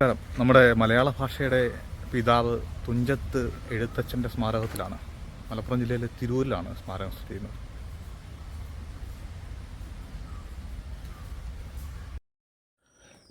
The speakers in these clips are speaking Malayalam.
നമസ്കാരം. നമ്മുടെ മലയാള ഭാഷയുടെ പിതാവ് തുഞ്ചത്ത് എഴുത്തച്ഛന്റെ സ്മാരകത്തിലാണ്. മലപ്പുറം ജില്ലയിലെ തിരൂരിലാണ് സ്മാരകം സ്ഥിതി ചെയ്യുന്നത്.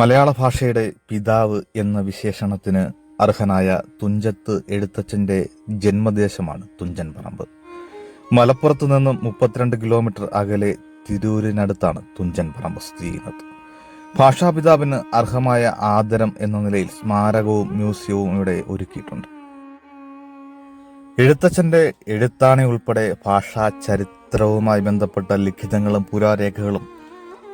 മലയാള ഭാഷയുടെ പിതാവ് എന്ന വിശേഷണത്തിന് അർഹനായ തുഞ്ചത്ത് എഴുത്തച്ഛന്റെ ജന്മദേശമാണ് തുഞ്ചൻ പറമ്പ്. മലപ്പുറത്ത് നിന്നും മുപ്പത്തിരണ്ട് കിലോമീറ്റർ അകലെ തിരൂരിനടുത്താണ് തുഞ്ചൻ പറമ്പ് സ്ഥിതി ചെയ്യുന്നത്. ഭാഷാപിതാവിന് അർഹമായ ആദരം എന്ന നിലയിൽ സ്മാരകവും മ്യൂസിയവും ഇവിടെ ഒരുക്കിയിട്ടുണ്ട്. എഴുത്തച്ഛന്റെ എഴുത്താണി ഉൾപ്പെടെ ഭാഷാ ചരിത്രവുമായി ബന്ധപ്പെട്ട ലിഖിതങ്ങളും പുരാരേഖകളും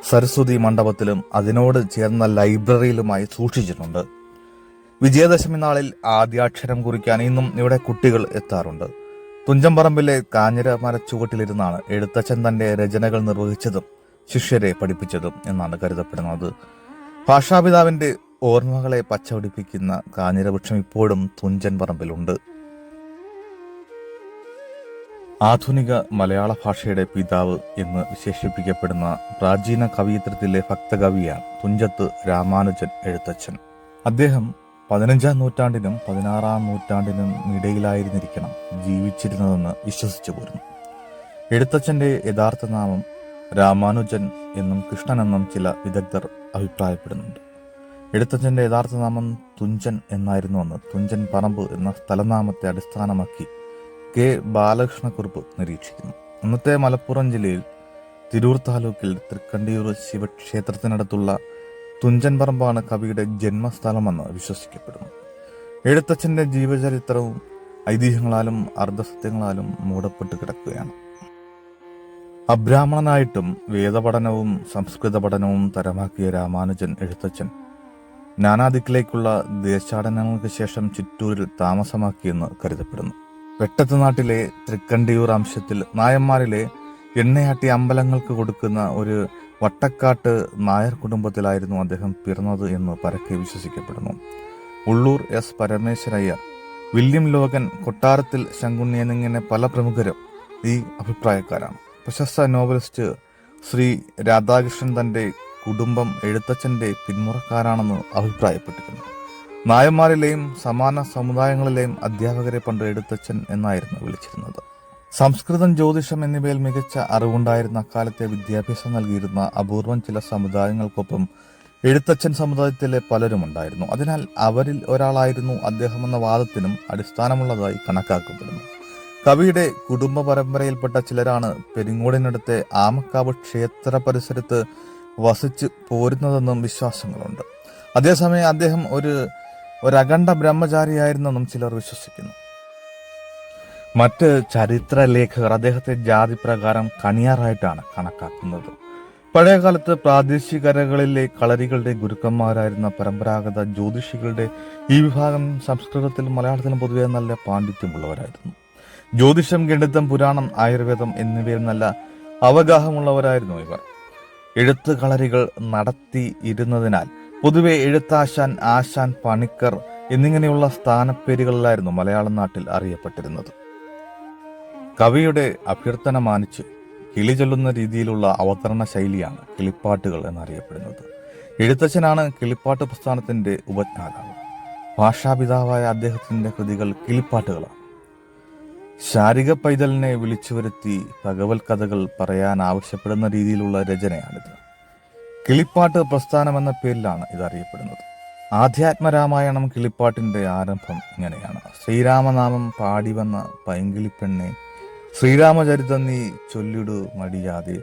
സരസ്വതി മണ്ഡപത്തിലും അതിനോട് ചേർന്ന ലൈബ്രറിയിലുമായി സൂക്ഷിച്ചിട്ടുണ്ട്. വിജയദശമി നാളിൽ ആദ്യാക്ഷരം കുറിക്കാൻ ഇന്നും ഇവിടെ കുട്ടികൾ എത്താറുണ്ട്. തുഞ്ചമ്പറമ്പിലെ കാഞ്ഞിര മരച്ചുവട്ടിലിരുന്നാണ് എഴുത്തച്ഛൻ തന്റെ രചനകൾ നിർവഹിച്ചതും ശിഷ്യരെ പഠിപ്പിച്ചതും എന്നാണ് കരുതപ്പെടുന്നത്. ഭാഷാപിതാവിന്റെ ഓർമ്മകളെ പച്ചപിടിപ്പിക്കുന്ന കാഞ്ഞിരവൃക്ഷം ഇപ്പോഴും തുഞ്ചൻ പറമ്പിലുണ്ട്. ആധുനിക മലയാള ഭാഷയുടെ പിതാവ് എന്ന് വിശേഷിപ്പിക്കപ്പെടുന്ന പ്രാചീന കവിയത്രത്തിലെ ഭക്തകവിയാണ് തുഞ്ചത്ത് രാമാനുജൻ എഴുത്തച്ഛൻ. അദ്ദേഹം പതിനഞ്ചാം നൂറ്റാണ്ടിനും പതിനാറാം നൂറ്റാണ്ടിനും ഇടയിലായിരുന്നിരിക്കണം ജീവിച്ചിരുന്നതെന്ന് വിശ്വസിച്ചു പോരുന്നു എഴുത്തച്ഛന്റെ യഥാർത്ഥ നാമം രാമാനുജൻ എന്നും കൃഷ്ണൻ എന്നും ചില വിദഗ്ധർ അഭിപ്രായപ്പെടുന്നുണ്ട്. എഴുത്തച്ഛന്റെ യഥാർത്ഥ നാമം തുഞ്ചൻ എന്നായിരുന്നുവെന്ന് തുഞ്ചൻ പറമ്പ് എന്ന സ്ഥലനാമത്തെ അടിസ്ഥാനമാക്കി കെ. ബാലകൃഷ്ണക്കുറുപ്പ് നിരീക്ഷിക്കുന്നു. അന്നത്തെ മലപ്പുറം ജില്ലയിൽ തിരൂർ താലൂക്കിൽ തൃക്കണ്ടിയൂർ ശിവക്ഷേത്രത്തിനടുത്തുള്ള തുഞ്ചൻ പറമ്പാണ് കവിയുടെ ജന്മസ്ഥലമെന്ന് വിശ്വസിക്കപ്പെടുന്നു. എഴുത്തച്ഛന്റെ ജീവചരിത്രവും ഐതിഹ്യങ്ങളാലും അർദ്ധസത്യങ്ങളാലും മൂടപ്പെട്ട് കിടക്കുകയാണ്. അബ്രാഹ്മണനായിട്ടും വേദപഠനവും സംസ്കൃത പഠനവും തരമാക്കിയ രാമാനുജൻ എഴുത്തച്ഛൻ. നാനാദിക്കിലേക്കുള്ള ദേശാടനങ്ങൾക്ക് ശേഷം ചിറ്റൂരിൽ താമസമാക്കിയെന്ന് കരുതപ്പെടുന്നു. വെട്ടത്ത് നാട്ടിലെ തൃക്കണ്ടിയൂർ അംശത്തിൽ നായന്മാരിലെ എണ്ണയാട്ടി അമ്പലങ്ങൾക്ക് കൊടുക്കുന്ന ഒരു വട്ടക്കാട്ട് നായർ കുടുംബത്തിലായിരുന്നു അദ്ദേഹം പിറന്നത് എന്ന് പരക്കെ വിശ്വസിക്കപ്പെടുന്നു. Ulloor S Parameswarayyar William Logan കൊട്ടാരത്തിൽ ശങ്കുണ്ണി എന്നിങ്ങനെ പല പ്രമുഖരും ഈ അഭിപ്രായക്കാരാണ്. പ്രശസ്ത നോവലിസ്റ്റ് ശ്രീ രാധാകൃഷ്ണൻ തന്റെ കുടുംബം എഴുത്തച്ഛന്റെ പിന്മുറക്കാരാണെന്ന് അഭിപ്രായപ്പെട്ടിരുന്നു. നായന്മാരിലെയും സമാന സമുദായങ്ങളിലെയും അധ്യാപകരെ പണ്ട് എഴുത്തച്ഛൻ എന്നായിരുന്നു വിളിച്ചിരുന്നത്. സംസ്കൃതം ജ്യോതിഷം എന്നിവയിൽ മികച്ച അറിവുണ്ടായിരുന്ന അക്കാലത്തെ വിദ്യാഭ്യാസം നൽകിയിരുന്ന അപൂർവം ചില സമുദായങ്ങൾക്കൊപ്പം എഴുത്തച്ഛൻ സമുദായത്തിലെ പലരും ഉണ്ടായിരുന്നു. അതിനാൽ അവരിൽ ഒരാളായിരുന്നു അദ്ദേഹം എന്ന വാദത്തിനും അടിസ്ഥാനമുള്ളതായി കണക്കാക്കപ്പെടുന്നു. കവിയുടെ കുടുംബ പരമ്പരയിൽപ്പെട്ട ചിലരാണ് പെരിങ്ങോടിനടുത്തെ ആമക്കാവ് ക്ഷേത്ര പരിസരത്ത് വസിച്ച് പോരുന്നതെന്നും വിശ്വാസങ്ങളുണ്ട്. അതേസമയം അദ്ദേഹം ഒരു ഒരഖണ്ഡ ബ്രഹ്മചാരിയായിരുന്നെന്നും ചിലർ വിശ്വസിക്കുന്നു. മറ്റ് ചരിത്ര ലേഖകർ അദ്ദേഹത്തെ ജാതി പ്രകാരം കണിയാറായിട്ടാണ് കണക്കാക്കുന്നത്. പഴയകാലത്ത് പ്രാദേശികരകളിലെ കളരികളുടെ ഗുരുക്കന്മാരായിരുന്ന പരമ്പരാഗത ജ്യോതിഷികളുടെ ഈ വിഭാഗം സംസ്കൃതത്തിലും മലയാളത്തിലും പൊതുവെ നല്ല പാണ്ഡിത്യമുള്ളവരായിരുന്നു. ജ്യോതിഷം ഗണിതം പുരാണം ആയുർവേദം എന്നിവയിൽ നല്ല അവഗാഹമുള്ളവരായിരുന്നു ഇവർ. എഴുത്ത് കളരികൾ നടത്തി ഇരുന്നതിനാൽ പൊതുവെ എഴുത്താശാൻ ആശാൻ പണിക്കർ എന്നിങ്ങനെയുള്ള സ്ഥാനപ്പേരുകളിലായിരുന്നു മലയാളം നാട്ടിൽ അറിയപ്പെട്ടിരുന്നത്. കവിയുടെ അഭ്യർത്ഥന മാനിച്ച് കിളി ചൊല്ലുന്ന രീതിയിലുള്ള അവതരണ ശൈലിയാണ് കിളിപ്പാട്ടുകൾ എന്നറിയപ്പെടുന്നത്. എഴുത്തച്ഛനാണ് കിളിപ്പാട്ട് പ്രസ്ഥാനത്തിന്റെ ഉപജ്ഞാതാവ്. ഭാഷാപിതാവായ അദ്ദേഹത്തിന്റെ കൃതികൾ കിളിപ്പാട്ടുകളാണ്. ശാരിക പൈതലിനെ വിളിച്ചു വരുത്തി ഭഗവത് കഥകൾ പറയാൻ ആവശ്യപ്പെടുന്ന രീതിയിലുള്ള രചനയാണിത്. കിളിപ്പാട്ട് പ്രസ്ഥാനം എന്ന പേരിലാണ് ഇത് അറിയപ്പെടുന്നത് ആധ്യാത്മരാമായണം കിളിപ്പാട്ടിന്റെ ആരംഭം ഇങ്ങനെയാണ്. ശ്രീരാമനാമം പാടി വന്ന പൈങ്കിളിപ്പെണ്ണെ ശ്രീരാമചരിതം നീ ചൊല്ലിടു മടിയാതെ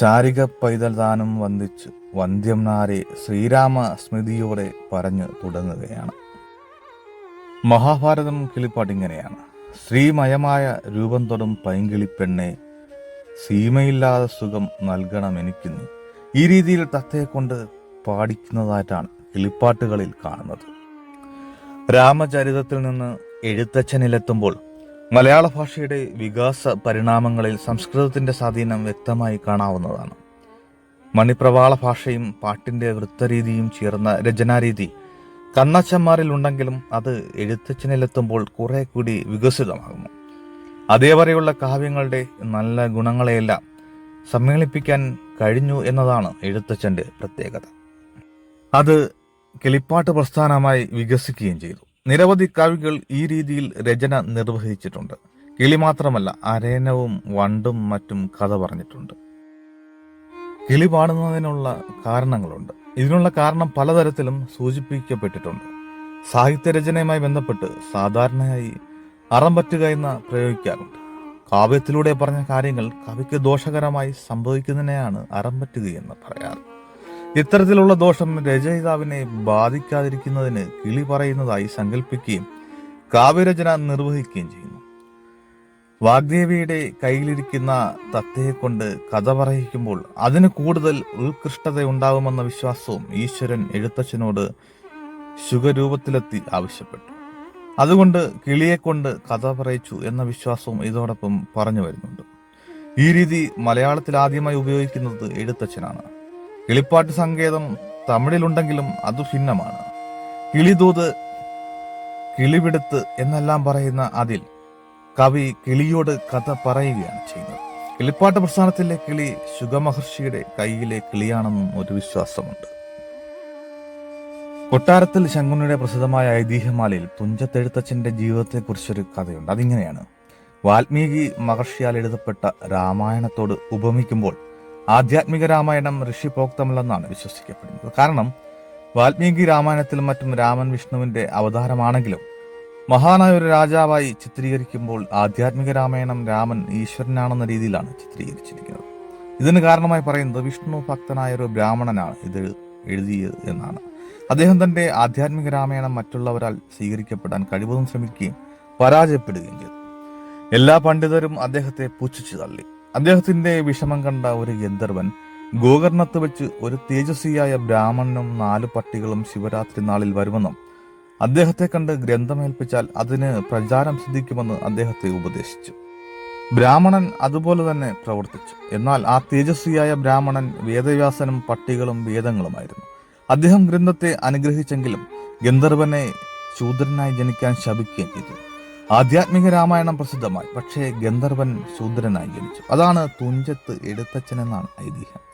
ശാരിക പൈതൽ ദാനം വന്ദിച്ച് വന്ധ്യം നാരെ ശ്രീരാമ സ്മൃതിയോടെ പറഞ്ഞു തുടങ്ങുകയാണ്. മഹാഭാരതം കിളിപ്പാട്ട് ഇങ്ങനെയാണ്. ശ്രീമയമായ രൂപം തൊടും പൈങ്കിളിപ്പെണ്ണെ സീമയില്ലാതെ സുഖം നൽകണം എനിക്ക് നീ ഈ രീതിയിൽ തത്തയെ കൊണ്ട് പാടിക്കുന്നതായിട്ടാണ് കിളിപ്പാട്ടുകളിൽ കാണുന്നത്. രാമചരിതത്തിൽ നിന്ന് എഴുത്തച്ഛനിലെത്തുമ്പോൾ മലയാള ഭാഷയുടെ വികാസ പരിണാമങ്ങളിൽ സംസ്കൃതത്തിന്റെ സ്വാധീനം വ്യക്തമായി കാണാവുന്നതാണ്. മണിപ്രവാള ഭാഷയും പാട്ടിന്റെ വൃത്തരീതിയും ചേർന്ന രചനാരീതി കണ്ണച്ചന്മാരിൽ ഉണ്ടെങ്കിലും അത് എഴുത്തച്ഛനിലെത്തുമ്പോൾ കുറെ കൂടി വികസിതമാകുന്നു. അതേവരെയുള്ള കാവ്യങ്ങളുടെ നല്ല ഗുണങ്ങളെയെല്ലാം സമ്മേളിപ്പിക്കാൻ കഴിഞ്ഞു എന്നതാണ് എഴുത്തച്ഛന്റെ പ്രത്യേകത. അത് കിളിപ്പാട്ട് പ്രസ്ഥാനമായി വികസിക്കുകയും ചെയ്തു. നിരവധി കവികൾ ഈ രീതിയിൽ രചന നിർവഹിച്ചിട്ടുണ്ട്. കിളി മാത്രമല്ല അരേനവും വണ്ടും മറ്റും കഥ പറഞ്ഞിട്ടുണ്ട്. കിളി പാടുന്നതിനുള്ള കാരണങ്ങളുണ്ട്. ഇതിനുള്ള കാരണം പലതരത്തിലും സൂചിപ്പിക്കപ്പെട്ടിട്ടുണ്ട്. സാഹിത്യരചനയുമായി ബന്ധപ്പെട്ട് സാധാരണയായി അറം പറ്റുക എന്ന് പ്രയോഗിക്കാറുണ്ട്. കാവ്യത്തിലൂടെ പറഞ്ഞ കാര്യങ്ങൾ കവിക്ക് ദോഷകരമായി സംഭവിക്കുന്നതിനെയാണ് അറം പറ്റുകയെന്ന് പറയാറ്. ഇത്തരത്തിലുള്ള ദോഷം രചയിതാവിനെ ബാധിക്കാതിരിക്കുന്നതിന് കിളി പറയുന്നതായി സങ്കല്പിക്കുകയും കാവ്യരചന നിർവഹിക്കുകയും ചെയ്യുന്നു വാഗ്ദേവിയുടെ കയ്യിലിരിക്കുന്ന തത്തയെ കൊണ്ട് കഥ പറയിക്കുമ്പോൾ അതിന് കൂടുതൽ ഉത്കൃഷ്ടത ഉണ്ടാകുമെന്ന വിശ്വാസവും ഈശ്വരൻ എഴുത്തച്ഛനോട് ശുഖരൂപത്തിലെത്തി ആവശ്യപ്പെട്ടു. അതുകൊണ്ട് കിളിയെ കൊണ്ട് കഥ പറയിച്ചു എന്ന വിശ്വാസവും ഇതോടൊപ്പം പറഞ്ഞു വരുന്നുണ്ട്. ഈ രീതി മലയാളത്തിൽ ആദ്യമായി ഉപയോഗിക്കുന്നത് എഴുത്തച്ഛനാണ്. കിളിപ്പാട്ട് സങ്കേതം തമിഴിലുണ്ടെങ്കിലും അത് ഭിന്നമാണ്. കിളിതൂത് കിളിവിടുത്ത് എന്നെല്ലാം പറയുന്ന അതിൽ കവി കിളിയോട് കഥ പറയുകയാണ് ചെയ്യുന്നത്. കിളിപ്പാട്ട് പ്രസ്ഥാനത്തിലെ കിളി ശുഗമഹർഷിയുടെ കയ്യിലെ കിളിയാണെന്നും ഒരു വിശ്വാസമുണ്ട്. കൊട്ടാരത്തിൽ ശങ്കുണ്ണിയുടെ പ്രസിദ്ധമായ ഐതിഹ്യമാലയിൽ തുഞ്ചത്തെഴുത്തച്ഛന്റെ ജീവിതത്തെക്കുറിച്ചൊരു കഥയുണ്ട്. അതിങ്ങനെയാണ്. വാൽമീകി മഹർഷിയാൽ എഴുതപ്പെട്ട രാമായണത്തോട് ഉപമിക്കുമ്പോൾ ആധ്യാത്മിക രാമായണം ഋഷിപ്രോക്തമല്ലെന്നാണ് വിശ്വസിക്കപ്പെടുന്നത്. കാരണം വാൽമീകി രാമായണത്തിലും മറ്റും രാമൻ വിഷ്ണുവിന്റെ അവതാരമാണെങ്കിലും മഹാനായ ഒരു രാജാവായി ചിത്രീകരിക്കുമ്പോൾ ആധ്യാത്മിക രാമായണം രാമൻ ഈശ്വരനാണെന്ന രീതിയിലാണ് ചിത്രീകരിച്ചിരിക്കുന്നത്. ഇതിന് കാരണമായി പറയുന്നത് വിഷ്ണു ഭക്തനായ ഒരു ബ്രാഹ്മണനാണ് ഇത് എഴുതിയത് എന്നാണ്. അദ്ദേഹം തന്റെ ആധ്യാത്മിക രാമായണം മറ്റുള്ളവരാൽ സ്വീകരിക്കപ്പെടാൻ കഴിവതും ശ്രമിക്കുകയും പരാജയപ്പെടുകയും ചെയ്തു. എല്ലാ പണ്ഡിതരും അദ്ദേഹത്തെ പുച്ഛിച്ചു തള്ളി. അദ്ദേഹത്തിന്റെ വിഷമം കണ്ട ഒരു ഗന്ധർവൻ ഗോകർണത്ത് വെച്ച് ഒരു തേജസ്വിയായ ബ്രാഹ്മണനും നാല് പട്ടികളും ശിവരാത്രി നാളിൽ വരുമെന്നും അദ്ദേഹത്തെ കണ്ട് ഗ്രന്ഥമേൽപ്പിച്ചാൽ അതിന് പ്രചാരം സിദ്ധിക്കുമെന്ന് അദ്ദേഹത്തെ ഉപദേശിച്ചു. ബ്രാഹ്മണൻ അതുപോലെ തന്നെ പ്രവർത്തിച്ചു. എന്നാൽ ആ തേജസ്വിയായ ബ്രാഹ്മണൻ വേദവ്യാസനും പട്ടികളും വേദങ്ങളുമായിരുന്നു. അദ്ദേഹം ഗ്രന്ഥത്തെ അനുഗ്രഹിച്ചെങ്കിലും ഗന്ധർവനെ ശൂദ്രനായി ജനിക്കാൻ ശപിക്കുകയും ചെയ്തു. ആധ്യാത്മിക രാമായണം പ്രസിദ്ധമായി പക്ഷേ ഗന്ധർവൻ ശൂദ്രനായി ജനിച്ചു. അതാണ് തുഞ്ചത്ത് എഴുത്തച്ഛൻ എന്നാണ് ഐതിഹ്യം.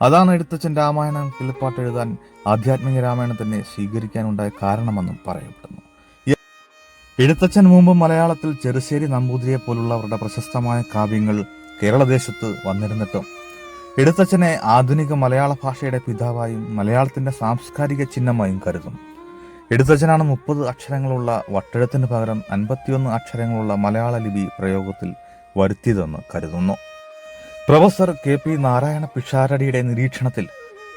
അതാണ് എഴുത്തച്ഛൻ രാമായണം കിളിപ്പാട്ട് എഴുതാൻ ആധ്യാത്മിക രാമായണം തന്നെ സ്വീകരിക്കാനുണ്ടായ കാരണമെന്നും പറയപ്പെടുന്നു. എഴുത്തച്ഛൻ മുമ്പ് മലയാളത്തിൽ ചെറുശ്ശേരി നമ്പൂതിരിയെ പോലുള്ളവരുടെ പ്രശസ്തമായ കാവ്യങ്ങൾ കേരളദേശത്ത് വന്നിരുന്നിട്ടും എഴുത്തച്ഛനെ ആധുനിക മലയാള ഭാഷയുടെ പിതാവായും മലയാളത്തിന്റെ സാംസ്കാരിക ചിഹ്നമായും കരുതും. എഴുത്തച്ഛനാണ് മുപ്പത് അക്ഷരങ്ങളുള്ള വട്ടെഴുത്തിന് പകരം അൻപത്തിയൊന്ന് അക്ഷരങ്ങളുള്ള മലയാള ലിപി പ്രയോഗത്തിൽ വരുത്തിയതെന്ന് കരുതുന്നു. പ്രൊഫസർ കെ പി നാരായണ പിഷാരടിയുടെ നിരീക്ഷണത്തിൽ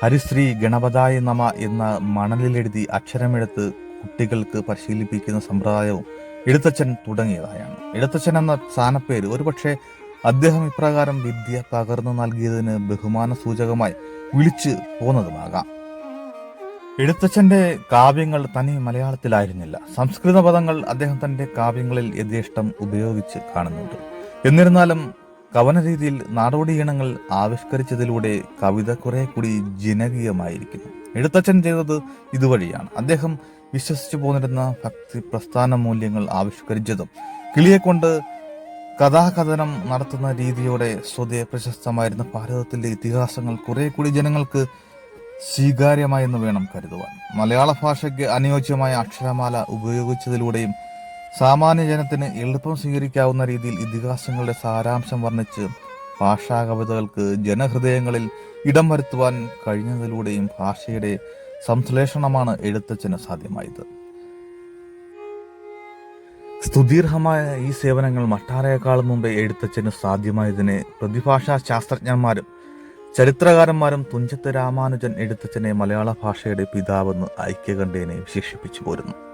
ഹരിശ്രീ ഗണപതായ നമ എന്ന മണലിലെഴുതി അക്ഷരമെടുത്ത് കുട്ടികൾക്ക് പരിശീലിപ്പിക്കുന്ന സമ്പ്രദായവും എഴുത്തച്ഛൻ തുടങ്ങിയതായാണ്. എഴുത്തച്ഛൻ എന്ന സ്ഥാനപ്പേര് ഒരുപക്ഷെ അദ്ദേഹം ഇപ്രകാരം വിദ്യ പകർന്നു നൽകിയതിന് ബഹുമാന സൂചകമായി വിളിച്ചു പോന്നതുമാകാം. എഴുത്തച്ഛന്റെ കാവ്യങ്ങൾ തനി മലയാളത്തിലായിരുന്നില്ല. സംസ്കൃത പദങ്ങൾ അദ്ദേഹം തന്റെ കാവ്യങ്ങളിൽ യഥേഷ്ടം ഉപയോഗിച്ച് കാണുന്നുണ്ട്. എന്നിരുന്നാലും കവന രീതിയിൽ നാടോടി ഇനങ്ങൾ ആവിഷ്കരിച്ചതിലൂടെ കവിത കുറെ കൂടി ജനകീയമായിരിക്കുന്നു. എഴുത്തച്ഛൻ ചെയ്തത് ഇതുവഴിയാണ്. അദ്ദേഹം വിശ്വസിച്ചു പോന്നിരുന്ന ഭക്തി പ്രസ്ഥാന മൂല്യങ്ങൾ ആവിഷ്കരിച്ചതും കിളിയെ കൊണ്ട് കഥാകഥനം നടത്തുന്ന രീതിയോടെ സ്വതേ പ്രശസ്തമായിരുന്ന ഭാരതത്തിലെ ഇതിഹാസങ്ങൾ കുറെ കൂടി ജനങ്ങൾക്ക് സ്വീകാര്യമായെന്ന് വേണം കരുതുവാൻ. മലയാള ഭാഷയ്ക്ക് അനുയോജ്യമായ അക്ഷരമാല ഉപയോഗിച്ചതിലൂടെയും സാമാന്യ ജനത്തിന് എളുപ്പം സ്വീകരിക്കാവുന്ന രീതിയിൽ ഇതിഹാസങ്ങളുടെ സാരാംശം വർണിച്ച് ഭാഷാ കവിതകൾക്ക് ജനഹൃദയങ്ങളിൽ ഇടം വരുത്തുവാൻ കഴിഞ്ഞതിലൂടെയും ഭാഷയുടെ സംശ്ലേഷണമാണ് എഴുത്തച്ഛന് സാധ്യമായത്. സ്തുതീർഹമായ ഈ സേവനങ്ങൾ മട്ടാരയെക്കാളും മുമ്പേ എഴുത്തച്ഛന് സാധ്യമായതിനെ പ്രതിഭാഷാ ശാസ്ത്രജ്ഞന്മാരും ചരിത്രകാരന്മാരും തുഞ്ചത്ത് രാമാനുജൻ എഴുത്തച്ഛനെ മലയാള ഭാഷയുടെ പിതാവെന്ന് ഐക്യകണ്ഠേനെ വിശേഷിപ്പിച്ചു പോരുന്നു.